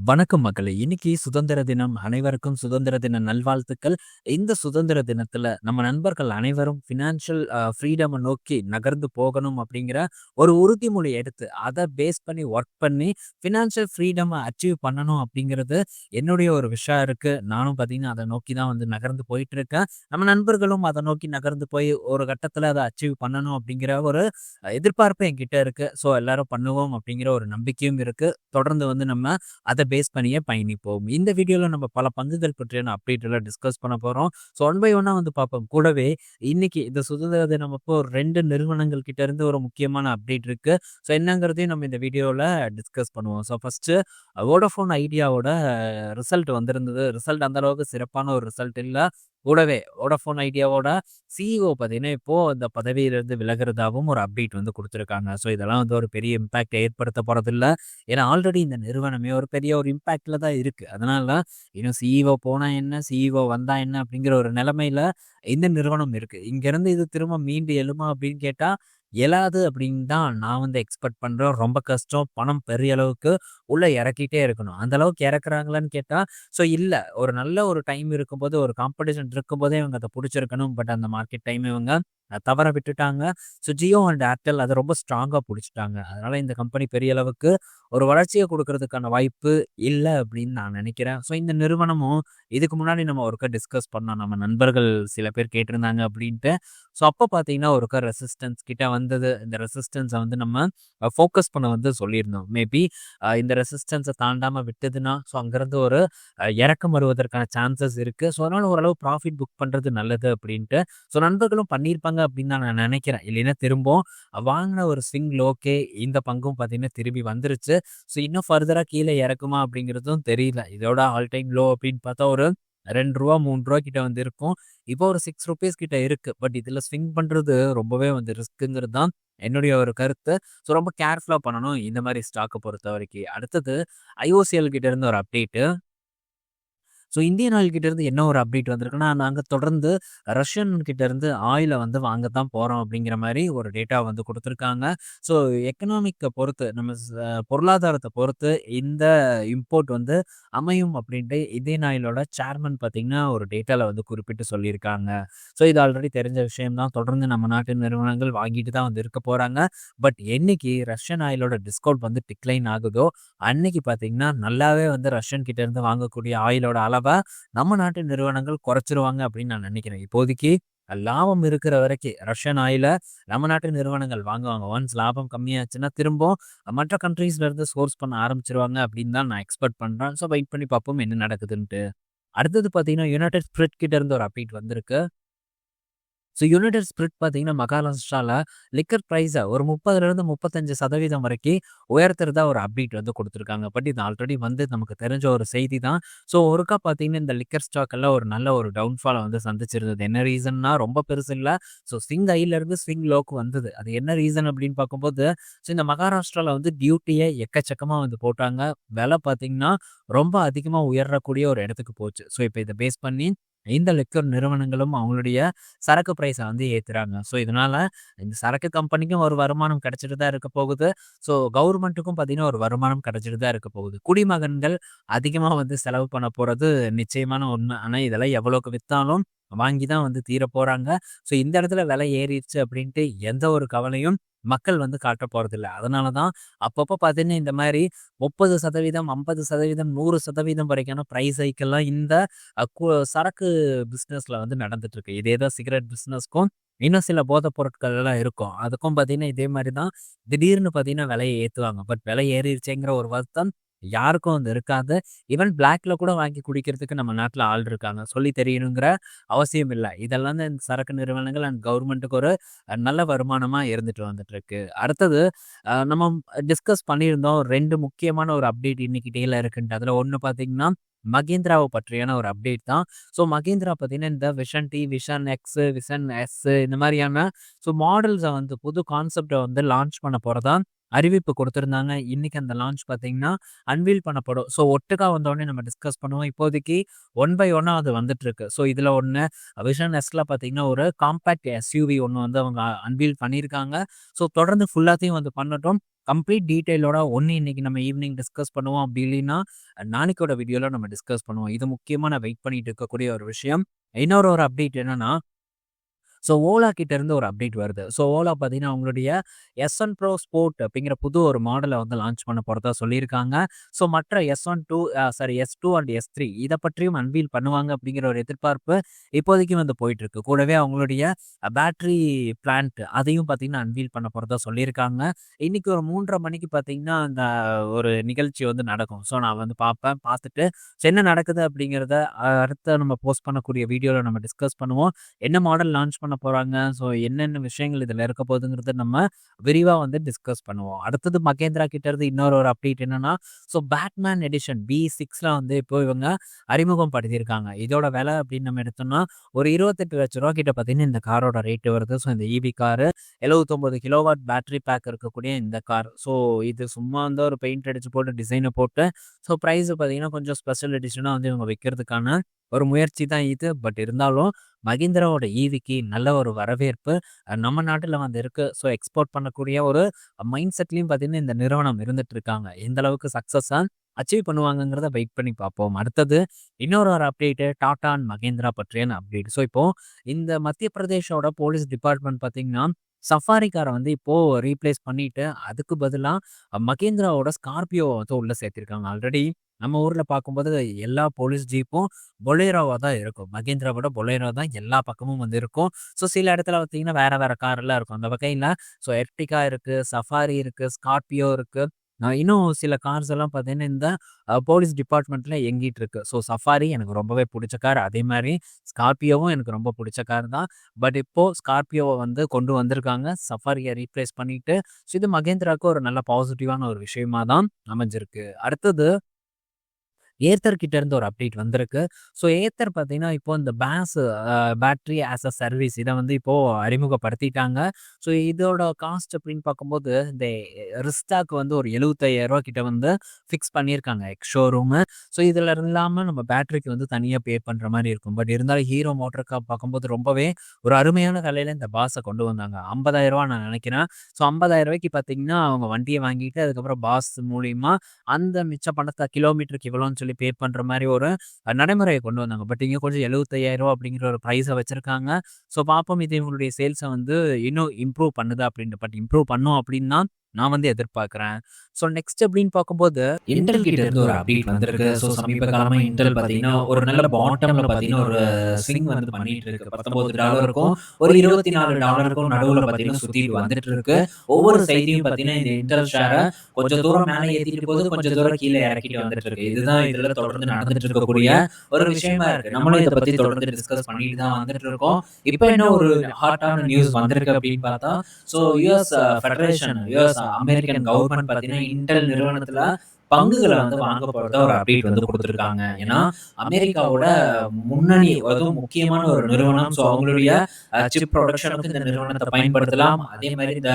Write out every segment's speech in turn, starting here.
வணக்கம் மக்களே! இன்னைக்கு சுதந்திர தினம். அனைவருக்கும் சுதந்திர தின நல்வாழ்த்துக்கள். இந்த சுதந்திர தினத்துல நம்ம நண்பர்கள் அனைவரும் ஃபினான்ஷியல் ஃப்ரீடமை நோக்கி நகர்ந்து போகணும் அப்படிங்கிற ஒரு உறுதிமொழி எடுத்து, அதை பேஸ் பண்ணி ஒர்க் பண்ணி ஃபினான்ஷியல் ஃப்ரீடமை அச்சீவ் பண்ணணும் அப்படிங்கிறது என்னுடைய ஒரு விஷயம் இருக்கு. நானும் பார்த்தீங்கன்னா, அதை நோக்கி தான் வந்து நகர்ந்து போயிட்டுருக்கேன். நம்ம நண்பர்களும் அதை நோக்கி நகர்ந்து போய் ஒரு கட்டத்துல அதை அச்சீவ் பண்ணணும் அப்படிங்கிற ஒரு எதிர்பார்ப்பு என்கிட்ட இருக்கு. ஸோ எல்லாரும் பண்ணுவோம் அப்படிங்கிற ஒரு நம்பிக்கையும் இருக்கு. தொடர்ந்து வந்து நம்ம அதை பேஸ் பண்ணியே பயணிப்போம். இந்த வீடியோல நம்ம பல பங்குகள் பற்றியான அப்டேட் எல்லாம் டிஸ்கஸ் பண்ண போறோம். ஸோ ஒன் பை ஒன்னா வந்து பார்ப்போம். கூடவே இன்னைக்கு இந்த சுதந்திர தினம் அப்போ ரெண்டு நிறுவனங்கள் கிட்ட இருந்து ஒரு முக்கியமான அப்டேட் இருக்கு. ஸோ என்னங்கிறதையும் நம்ம இந்த வீடியோல டிஸ்கஸ் பண்ணுவோம். ஸோ ஃபர்ஸ்ட் வோடஃபோன் ஐடியாவோட ரிசல்ட் வந்திருந்தது. ரிசல்ட் அந்த அளவுக்கு சிறப்பான ஒரு ரிசல்ட் இல்லை கூடவே வோடஃபோன் ஐடியாவோட சிஇஓ பார்த்தீங்கன்னா, இப்போ இந்த பதவியிலிருந்து விலகிறதாகவும் ஒரு அப்டேட் வந்து கொடுத்துருக்காங்க ஸோ இதெல்லாம் வந்து ஒரு பெரிய இம்பேக்ட் ஏற்படுத்த போகிறதில்ல ஏன்னா ஆல்ரெடி இந்த நிறுவனமே ஒரு பெரிய ஒரு இம்பேக்டில் தான் இருக்குது அதனால இன்னும் சிஇஓ போனால் என்ன? சிஇஓ வந்தால் என்ன? அப்படிங்கிற ஒரு நிலமையில் இந்த நிறுவனம் இருக்குது இங்கேருந்து இது திரும்ப மீண்டு எழுமா அப்படின்னு கேட்டால் இயலாது அப்படின்னு தான் நான் வந்து எக்ஸ்பெக்ட் பண்ணுறேன் ரொம்ப கஷ்டம். பணம் பெரிய அளவுக்கு உள்ளே இறக்கிட்டே இருக்கணும். அந்த அளவுக்கு இறக்குறாங்களான்னு கேட்டால் ஸோ இல்லை ஒரு நல்ல ஒரு டைம் இருக்கும்போது, ஒரு காம்படிஷன் இருக்கும்போதே இவங்க அதை பிடிச்சிருக்கணும் பட் அந்த மார்க்கெட் டைம் இவங்க தவற விட்டுட்டாங்க. ஸோ ஜியோ அண்ட் ஏர்டெல் அதை ரொம்ப ஸ்ட்ராங்காக பிடிச்சிட்டாங்க அதனால் இந்த கம்பெனி பெரிய அளவுக்கு ஒரு வளர்ச்சியை கொடுக்கறதுக்கான வாய்ப்பு இல்லை அப்படின்னு நான் நினைக்கிறேன். ஸோ இந்த நிறுவனமும் இதுக்கு முன்னாடி நம்ம ஒருக்கா டிஸ்கஸ் பண்ணோம். நம்ம நண்பர்கள் சில பேர் கேட்டிருந்தாங்க அப்படின்ட்டு. ஸோ அப்போ பார்த்தீங்கன்னா, ஒருக்கா ரெசிஸ்டன்ஸ் கிட்ட வந்தது. இந்த ரெசிஸ்டன்ஸை வந்து நம்ம ஃபோக்கஸ் பண்ண வந்து சொல்லியிருந்தோம். மேபி இந்த ரெசிஸ்டன்ஸை தாண்டாமல் விட்டதுன்னா, ஸோ அங்கேருந்து ஒரு இறக்கம் வருவதற்கான சான்சஸ் இருக்குது ஸோ அதனால் ஓரளவு ப்ராஃபிட் புக் பண்ணுறது நல்லது அப்படின்ட்டு. ஸோ நண்பர்களும் பண்ணியிருப்பாங்க அப்படின்னு தான் நான் நினைக்கிறேன். இல்லைன்னா திரும்பவும் வாங்கின ஒரு ஸ்விங் லோக்கே இந்த பங்கும் பார்த்தீங்கன்னா, திரும்பி வந்துருச்சு. ஸோ இன்னும் ஃபர்தராக கீழே இறக்குமா அப்படிங்கிறதும் தெரியல. இதோட ஆல் டைம் லோ அப்படின்னு பார்த்தா ஒரு ரெண்டு ரூபா மூணு ரூபா கிட்ட வந்து இருக்கும். இப்போ ஒரு சிக்ஸ் ருபீஸ் கிட்ட இருக்கு. பட் இதுல ஸ்விங் பண்றது ரொம்பவே வந்து ரிஸ்க்குங்கிறது தான் என்னுடைய ஒரு கருத்து. ஸோ ரொம்ப கேர்ஃபுல்லாக பண்ணணும் இந்த மாதிரி ஸ்டாக்கை பொறுத்த வரைக்கும் அடுத்தது ஐஓசிஎல் கிட்ட இருந்து ஒரு அப்டேட்டு. ஸோ இந்தியன் ஆயில் கிட்டேருந்து என்ன ஒரு அப்டேட் வந்திருக்குன்னா, நாங்கள் தொடர்ந்து ரஷ்யன் கிட்டேருந்து ஆயிலை வந்து வாங்க தான் போகிறோம் அப்படிங்கிற மாதிரி ஒரு டேட்டா வந்து கொடுத்துருக்காங்க ஸோ எக்கனாமிக்கை பொறுத்து நம்ம பொருளாதாரத்தை பொறுத்து இந்த இம்போர்ட் வந்து அமையும் அப்படின்ட்டு இந்தியன் ஆயிலோட சேர்மன் பார்த்திங்கன்னா ஒரு டேட்டாவில் வந்து குறிப்பிட்டு சொல்லியிருக்காங்க. ஸோ இது ஆல்ரெடி தெரிஞ்ச விஷயம் தான். தொடர்ந்து நம்ம நாட்டு நிறுவனங்கள் வாங்கிட்டு தான் வந்து இருக்க போகிறாங்க பட் என்னைக்கு ரஷ்யன் ஆயிலோட டிஸ்கவுண்ட் வந்து டிக்ளைன் ஆகுதோ, அன்னைக்கு பார்த்தீங்கன்னா, நல்லாவே வந்து ரஷ்யன் கிட்டேருந்து வாங்கக்கூடிய ஆயிலோட அளவு நம்ம நாட்டு நிறுவனங்கள் குறைச்சிருவாங்க அப்படின்னு நான் நினைக்கிறேன். இப்போதைக்கு லாபம் இருக்கிற வரைக்கும் ரஷ்யன் ஆயில நம்ம நாட்டு நிறுவனங்கள் வாங்குவாங்க. ஒன்ஸ் லாபம் கம்மியாச்சுன்னா, திரும்பவும் மற்ற கண்ட்ரீஸ்ல இருந்து சோர்ஸ் பண்ண ஆரம்பிச்சிருவாங்க அப்படின்னு தான் நான் எக்ஸ்பெக்ட் பண்றேன். ஸோ வெயிட் பண்ணி பார்ப்போம் என்ன நடக்குதுன்ட்டு. அடுத்தது பார்த்தீங்கன்னா, யுனைடெட் ஸ்பிரிட் கிட்ட இருந்து ஒரு அப்டேட் வந்திருக்கு. ஸோ யுனைடெட் ஸ்பிரிட் பார்த்தீங்கன்னா, மகாராஷ்டிராவில் லிக்கர் ப்ரைஸை ஒரு 30லிருந்து 35% வரைக்கும் உயர்த்துறதா ஒரு அப்டேட் வந்து கொடுத்துருக்காங்க பட் இது ஆல்ரெடி வந்து நமக்கு தெரிஞ்ச ஒரு செய்தி தான். ஸோ ஒருக்கா பார்த்தீங்கன்னா, இந்த லிக்கர் ஸ்டாக் எல்லாம் ஒரு நல்ல ஒரு டவுன்ஃபாலை வந்து சந்திச்சிருந்தது. என்ன ரீசன்னா ரொம்ப பெருசு இல்லை ஸோ ஸ்விங் ஹைலருந்து ஸ்விங் லோக்கு வந்தது. அது என்ன ரீசன் அப்படின்னு பார்க்கும்போது, ஸோ இந்த மகாராஷ்டிராவில் வந்து டியூட்டியை எக்கச்சக்கமாக வந்து போட்டாங்க. விலை பார்த்தீங்கன்னா, ரொம்ப அதிகமாக உயரக்கூடிய ஒரு இடத்துக்கு போச்சு. ஸோ இப்போ இதை பேஸ் பண்ணி இந்த லிக்கர் நிறுவனங்களும் அவங்களுடைய சரக்கு ப்ரைஸை வந்து ஏற்றுறாங்க ஸோ இதனால் இந்த சரக்கு கம்பெனிக்கும் ஒரு வருமானம் கிடைச்சிட்டு தான் இருக்க போகுது. ஸோ கவர்மெண்ட்டுக்கும் பார்த்திங்கன்னா ஒரு வருமானம் கிடைச்சிட்டு தான் இருக்க போகுது. குடிமகன்கள் அதிகமாக வந்து செலவு பண்ண போகிறது நிச்சயமான ஒன்று ஆனால் இதெல்லாம் எவ்வளோக்கு விற்றாலும் வாங்கி தான் வந்து தீர போகிறாங்க ஸோ இந்த இடத்துல விலை ஏறிடுச்சு அப்படின்ட்டு எந்த ஒரு கவலையும் மக்கள் வந்து காட்ட போகிறதில்ல அதனால தான் அப்பப்போ பார்த்தீங்கன்னா, இந்த மாதிரி முப்பது சதவீதம் ஐம்பது சதவீதம் நூறு சதவீதம் வரைக்கான ப்ரைஸ் ஹைக்கெல்லாம் இந்த சரக்கு பிஸ்னஸில் வந்து நடந்துட்டுருக்கு. இதே தான் சிகரெட் பிஸ்னஸ்க்கும் இன்னும் சில போதைப் பொருட்கள் எல்லாம் இருக்கும். அதுக்கும் பார்த்தீங்கன்னா, இதே மாதிரி தான் திடீர்னு பார்த்தீங்கன்னா, விலையை ஏற்றுவாங்க பட் விலை ஏறிடுச்சேங்கிற ஒரு வருத்தம் யாருக்கும் வந்து இருக்காது. ஈவன் பிளாக்ல கூட வாங்கி குடிக்கிறதுக்கு நம்ம நாட்டில் ஆள் இருக்காங்க. சொல்லி தெரியணுங்கிற அவசியம் இல்லை இதெல்லாம் தான் இந்த சரக்கு நிறுவனங்கள் அண்ட் கவர்மெண்ட்டுக்கு ஒரு நல்ல வருமானமாக இருந்துட்டு வந்துட்டு இருக்கு. அடுத்தது நம்ம டிஸ்கஸ் பண்ணியிருந்தோம். ரெண்டு முக்கியமான ஒரு அப்டேட் இன்னைக்கு டேல இருக்குன்ட்டு. அதில் ஒன்று பார்த்தீங்கன்னா, மகேந்திராவை பற்றியான ஒரு அப்டேட் தான். ஸோ மகேந்திரா பார்த்தீங்கன்னா, இந்த vision T, vision X, vision S இந்த மாதிரியான ஸோ மாடல்ஸை வந்து புது கான்செப்டை வந்து லான்ச் பண்ண போகிறதான் அறிவிப்பு கொடுத்துருந்தாங்க இன்னைக்கு அந்த லான்ச் பார்த்தீங்கன்னா, அன்வீல் பண்ணப்படும். ஸோ ஒட்டுக்கா வந்தோடனே நம்ம டிஸ்கஸ் பண்ணுவோம். இப்போதைக்கு ஒன் பை ஒன்னாக அது வந்துட்டுருக்கு. ஸோ இதில் ஒன்று விஷன் எஸ்ல பார்த்தீங்கன்னா, ஒரு காம்பேக்ட் எஸ்யூவி ஒன்று வந்து அவங்க அன்வீல் பண்ணியிருக்காங்க. ஸோ தொடர்ந்து ஃபுல்லாத்தையும் வந்து பண்ணட்டும். கம்ப்ளீட் டீட்டெயிலோட ஒன்று இன்னைக்கு நம்ம ஈவினிங் டிஸ்கஸ் பண்ணுவோம். அப்படி இல்லைன்னா, நாளைக்கோட வீடியோவில் நம்ம டிஸ்கஸ் பண்ணுவோம். இது முக்கியமாக நான் வெயிட் பண்ணிட்டு இருக்கக்கூடிய ஒரு விஷயம். இன்னொரு ஒரு அப்டேட் என்னன்னா ஸோ ஓலா கிட்ட இருந்து ஒரு அப்டேட் வருது. ஸோ ஓலா பார்த்தீங்கன்னா, அவங்களுடைய எஸ் ஒன் ப்ரோ ஸ்போர்ட் அப்படிங்கிற புது ஒரு மாடலை வந்து லான்ச் பண்ண போகிறதா சொல்லியிருக்காங்க. ஸோ மற்ற S one two sorry S two and S three இதை பற்றியும் அன்வீல் பண்ணுவாங்க அப்படிங்கிற ஒரு எதிர்பார்ப்பு இப்போதைக்கு வந்து போயிட்டுருக்கு. கூடவே அவங்களுடைய பேட்டரி பிளான்ட் அதையும் பார்த்தீங்கன்னா, அன்வீல் பண்ண போகிறதா சொல்லியிருக்காங்க. இன்னைக்கு ஒரு 3:30 மணிக்கு பார்த்தீங்கன்னா, அந்த ஒரு நிகழ்ச்சி வந்து நடக்கும். ஸோ நான் வந்து பார்ப்பேன். பார்த்துட்டு ஸோ என்ன நடக்குது அப்படிங்கிறத அடுத்த நம்ம போஸ்ட் பண்ணக்கூடிய வீடியோவில் நம்ம டிஸ்கஸ் பண்ணுவோம். என்ன மாடல் லான்ச் பண்ண போறாங்க. ஸோ என்னென்ன விஷயங்கள் இதில் இருக்க போகுதுங்கிறத நம்ம விரிவாக வந்து டிஸ்கஸ் பண்ணுவோம். அடுத்தது மகேந்திரா கிட்ட இருந்து இன்னொரு ஒரு அப்டேட் என்னன்னா, ஸோ பேட்மேன் எடிஷன் பி சிக்ஸில் வந்து இப்போ இவங்க அறிமுகம் படுத்தியிருக்காங்க. இதோட விலை அப்படின்னு நம்ம எடுத்தோம்னா, ஒரு இருபத்தெட்டு லட்ச ரூபா கிட்ட பார்த்தீங்கன்னா, இந்த காரோட ரேட்டு வருது. ஸோ இந்த EV car 79 kilowatt battery pack இருக்கக்கூடிய இந்த கார். ஸோ இது சும்மா வந்து ஒரு பெயிண்ட் அடிச்சு போட்டு டிசைனை போட்டு ஸோ ப்ரைஸ் பார்த்தீங்கன்னா, கொஞ்சம் ஸ்பெஷல் எடிஷனாக வந்து இவங்க வைக்கிறதுக்கான ஒரு முயற்சி தான் இது. பட் இருந்தாலும் மகிந்திராவோட ஈவிக்கு நல்ல ஒரு வரவேற்பு நம்ம நாட்டில் வந்து இருக்கு. ஸோ எக்ஸ்போர்ட் பண்ணக்கூடிய ஒரு மைண்ட் செட்லையும் பார்த்தீங்கன்னா, இந்த நிறுவனம் இருந்துட்டு இருக்காங்க. எந்த அளவுக்கு சக்சஸா அச்சீவ் பண்ணுவாங்கங்கிறத வெயிட் பண்ணி பார்ப்போம். அடுத்தது இன்னொரு ஒரு அப்டேட்டு டாடா அண்ட் மகேந்திரா பற்றியான அப்டேட். ஸோ இப்போ இந்த மத்திய பிரதேஷோட போலீஸ் டிபார்ட்மெண்ட் பார்த்தீங்கன்னா, சஃபாரி வந்து இப்போது ரீப்ளேஸ் பண்ணிட்டு, அதுக்கு பதிலாக மகேந்திராவோட ஸ்கார்பியோ வந்து உள்ளே சேர்த்திருக்காங்க. ஆல்ரெடி நம்ம ஊரில் பார்க்கும்போது எல்லா போலீஸ் ஜீப்பும் பொலேரோவாக தான் இருக்கும். மகேந்திராவோட பொலேரோ தான் எல்லா பக்கமும் வந்து இருக்கும். ஸோ சில இடத்துல பார்த்தீங்கன்னா, வேற வேற கார்லாம் இருக்கும். அந்த வகையில் ஸோ எர்டிகா இருக்குது சஃபாரி இருக்குது ஸ்கார்பியோ இருக்குது இன்னும் சில கார்ஸ் எல்லாம் பார்த்தீங்கன்னா, இந்த போலீஸ் டிபார்ட்மெண்ட்டில் எங்கிட்டு இருக்கு. ஸோ சஃபாரி எனக்கு ரொம்பவே பிடிச்ச கார். அதே மாதிரி ஸ்கார்பியோவும் எனக்கு ரொம்ப பிடிச்ச கார் தான். பட் இப்போது ஸ்கார்பியோவை வந்து கொண்டு வந்திருக்காங்க. சஃபாரியை ரீப்ளேஸ் பண்ணிட்டு, ஸோ இது மகேந்திராவுக்கு ஒரு நல்ல பாசிட்டிவான ஒரு விஷயமா தான் அமைஞ்சிருக்கு. அடுத்தது ஏத்தர் கிட்ட இருந்து ஒரு அப்டேட் வந்திருக்கு. ஸோ ஏத்தர் பார்த்தீங்கன்னா, இப்போ இந்த BaaS battery as a service இதை வந்து இப்போ அறிமுகப்படுத்திட்டாங்க. ஸோ இதோட காஸ்ட் அப்படின்னு பார்க்கும்போது, இந்த ரிஸ்டாக்கு வந்து ஒரு ரூ. 75,000 கிட்ட வந்து ஃபிக்ஸ் பண்ணியிருக்காங்க எக்ஸ் ஷோரூமு. ஸோ இதில் இல்லாமல் நம்ம பேட்டரிக்கு வந்து தனியாக பே பண்ணுற மாதிரி இருக்கும். பட் இருந்தாலும் ஹீரோ மோட்டர் கார் பார்க்கும்போது ரொம்பவே ஒரு அருமையான கலையில் இந்த பாஸை கொண்டு வந்தாங்க. ரூ. 50,000 நான் நினைக்கிறேன். ஸோ ரூ. 50,000க்கு பார்த்தீங்கன்னா, அவங்க வண்டியை வாங்கிட்டு அதுக்கப்புறம் பாஸ் மூலியமாக அந்த மிச்ச பணத்தை கிலோமீட்டருக்கு இவ்வளோன்னு சொல்லி பே பண்ணுற மாதிரி ஒரு நடைமுறையை கொண்டு வந்தாங்க. பட் இங்கே கொஞ்சம் எழுபத்தையாயிரம் ரூபா அப்படிங்கிற ஒரு ப்ரைஸை வச்சுருக்காங்க ஸோ பார்ப்போம் இது இவங்களுடைய சேல்ஸை வந்து இன்னும் இம்ப்ரூவ் பண்ணுதா அப்படின்னு. பட் இம்ப்ரூவ் பண்ணோம் அப்படின்னா நான் வந்து எதிர்பார்க்கிறேன். ஸோ நெக்ஸ்ட் அப்படின்னு பார்க்கும்போது இன்டெல் கிட்ட இருந்து ஒரு அப்டேட் வந்திருக்கு. ஸோ சமீப காலமா இன்டெல் பார்த்தீங்கன்னா, ஒரு நல்ல பாட்டம்ல பார்த்தீங்கன்னா, ஒரு ஸ்விங் வந்து பண்ணிட்டு இருக்கு. $19க்கும் ஒரு $24க்கும் நடுவுல பார்த்தீங்கன்னா, சுத்திட்டு வந்துட்டு இருக்கு. ஒவ்வொரு செய்தியும் பார்த்தீங்கன்னா, இந்த இன்டெல் ஷேர கொஞ்சம் தூரம் மேல ஏத்திட்டு போகுது, கொஞ்சம் தூரம் கீழ இறக்கிட்டு வந்துட்டு இருக்கு. இதுதான் இதுல தொடர்ந்து நடந்துட்டு இருக்கக்கூடிய ஒரு விஷயமா இருக்கு. நம்மளும் இத பத்தி தொடர்ந்து டிஸ்கஸ் பண்ணிட்டு தான் வந்துட்டு இருக்கோம். இப்ப என்ன ஒரு ஹாட்டான நியூஸ் வந்திருக்கு அப்படின்னு பார்த்தா, so US federation US American government பார்த்தீங்கன்னா, இன்டெல் நிறுவனத்தில் பங்குகள வந்து வாங்க போறதா ஒரு அப்டேட் வந்து குடுத்திருக்காங்க. ஏன்னா, அமெரிக்காவோட முன்னணி அதுவும் முக்கியமான ஒரு நிறுவனம். ஸோ அவங்களுடைய சிப் புரொடக்ஷனுக்கு இந்த நிறுவனத்த பயன்படுத்தலாம். அதே மாரி இந்த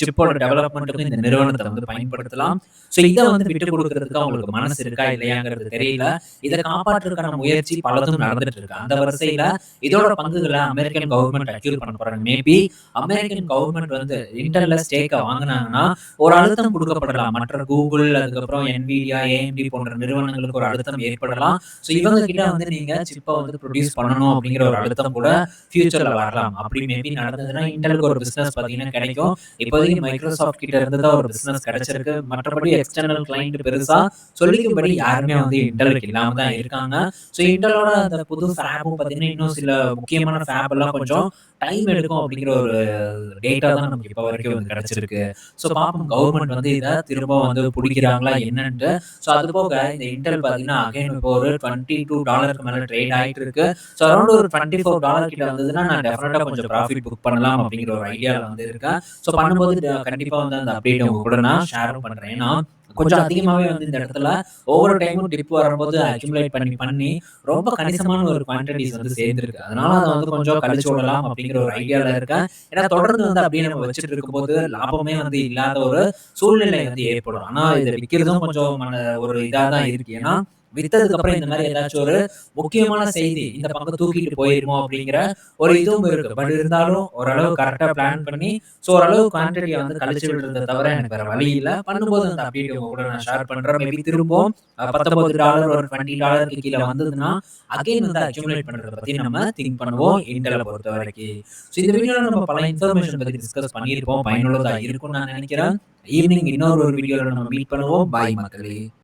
சிப்போட டெவலப்மென்ட்க்கும் இந்த நிறுவனத்த வந்து பயன்படுத்தலாம். ஸோ இத வந்து விட்டுக் குடுக்குறதுக்கு அவங்களுக்கு மனசு இருக்கா இல்லையாங்கிறது தெரியல. இத காப்பாற்றுறதுக்கான முயற்சி பலதும் நடந்துட்டு இருக்கு. அந்த வரிசையில இதோட பங்குகள அமெரிக்கன் கவர்ன்மெண்ட் அக்யூர் பண்ண போறாங்க. மேபி அமெரிக்கன் கவர்ன்மெண்ட் வந்து இன்டெல்ல ஸ்டேக்க வாங்குனாங்கன்னா, ஒரு அழுத்தம் குடுக்கப்படலாம். மற்ற கூகுள் அதுக்கப்புறம் என்விடியா, ஏஎம்டி போன்ற நிறுவனங்களுக்கு ஒரு அழுத்தம் ஏற்படலாம். ஸோ இவங்க கிட்ட வந்து நீங்க சிப்ப வந்து புரொடியூஸ் பண்ணணும் அப்படிங்கிற ஒரு அழுத்தம் கூட ஃபியூச்சர்ல வரலாம். அப்படி மேபி நடந்ததுன்னா இன்டெல்க்கு ஒரு பிசினஸ் பார்த்தீங்கன்னா கிடைக்கும். இப்போதைக்கு மைக்ரோசாஃப்ட் கிட்ட இருந்து தான் ஒரு பிசினஸ் கிடைச்சிருக்கு. மற்றபடி எக்ஸ்டர்னல் கிளையன்ட் பெருசா சொல்லிக்கும்படி யாருமே வந்து இன்டெல்க்கு இல்லாம தான் இருக்காங்க. ஸோ இன்டெலோட அந்த புது ஃபேப்பும் பார்த்தீங்கன்னா, இன்னும் சில முக்கியமான ஃபேப் எல்லாம் கொஞ்சம் டைம் எடுக்கும் அப்படிங்கிற ஒரு டேட்டா தான் நமக்கு இப்ப வரைக்கும் வந்து கிடைச்சிருக்கு. ஸோ பார்ப்போம் கவர்ன்மெண்ட் வந்து இத திரும்ப வந்து புடிக்கிறாங்களா என்னன்ட்டு. ஸோ அது போக இந்த இன்டெல் பார்த்தீங்கன்னா, அகைன் இப்போ ஒரு $22க்கு மேல ட்ரேட் ஆயிட்டு இருக்கு. ஸோ அரௌண்ட் ஒரு $24 கிட்ட வந்ததுன்னா, நான் டெஃபினட்டாக கொஞ்சம் ப்ராஃபிட் புக் பண்ணலாம் அப்படிங்கிற ஒரு ஐடியாவில் வந்து இருக்கேன். ஸோ பண்ணும்போது கண்டிப்பாக வந்து அந்த அப்டேட் உங்க கூட நான் ஷேரும் பண்ணுறேன் ஏன்னா, கொஞ்சம் அதிகமாவே வந்து இந்த இடத்துல ஒவ்வொரு டைமும் டிப் வரும்போது அக்யூமுலேட் பண்ணி பண்ணி ரொம்ப கணிசமான ஒரு குவான்டிட்டிஸ் வந்து சேர்ந்திருக்கு. அதனால அத வந்து கொஞ்சம் கழிச்சு விடலாம் அப்படிங்கிற ஒரு ஐடியால இருக்கேன். ஏன்னா தொடர்ந்து வந்து அப்படியே நம்ம வச்சுட்டு இருக்கும்போது லாபமே வந்து இல்லாத ஒரு சூழ்நிலை வந்து ஏற்படும். ஆனா இத விக்கிறதும் கொஞ்சம் ஒரு இதா தான் இருக்கு. ஏன்னா வித்ததுக்கு அப்புறம் இந்த மாதிரி ஏதாச்சும் ஒரு முக்கியமான செய்தி இந்த பக்கம் தூக்கிட்டு போயிருமோ அப்படிங்கிற ஒரு இதுவும் இருக்கு. பட் இருந்தாலும் ஓரளவு கரெக்டா பிளான் பண்ணி ஸோ ஓரளவு குவான்டிட்டியை வந்து கழிச்சு விடுறத தவிர எனக்கு வேற வழி இல்லை பண்ணும்போது அந்த அப்டேட் உங்க கூட நான் ஷேர் பண்றேன். மேபி திரும்பவும் பத்தொன்பது டாலர் ஒரு டுவெண்ட்டி டாலருக்கு கீழே வந்ததுன்னா, அகைன் வந்து அக்யூமுலேட் பண்றத பத்தி நம்ம திங்க் பண்ணுவோம். இன்டெல்ல பொறுத்தவரைக்கும். ஸோ இந்த வீடியோல நம்ம பல இன்ஃபர்மேஷன் பத்தி டிஸ்கஸ் பண்ணியிருப்போம். பயனுள்ளதா இருக்கும்னு நான் நினைக்கிறேன். ஈவினிங் இன்னொரு ஒரு வீடியோல நம்ம மீட் பண்ணுவோம். பாய் மக்களே!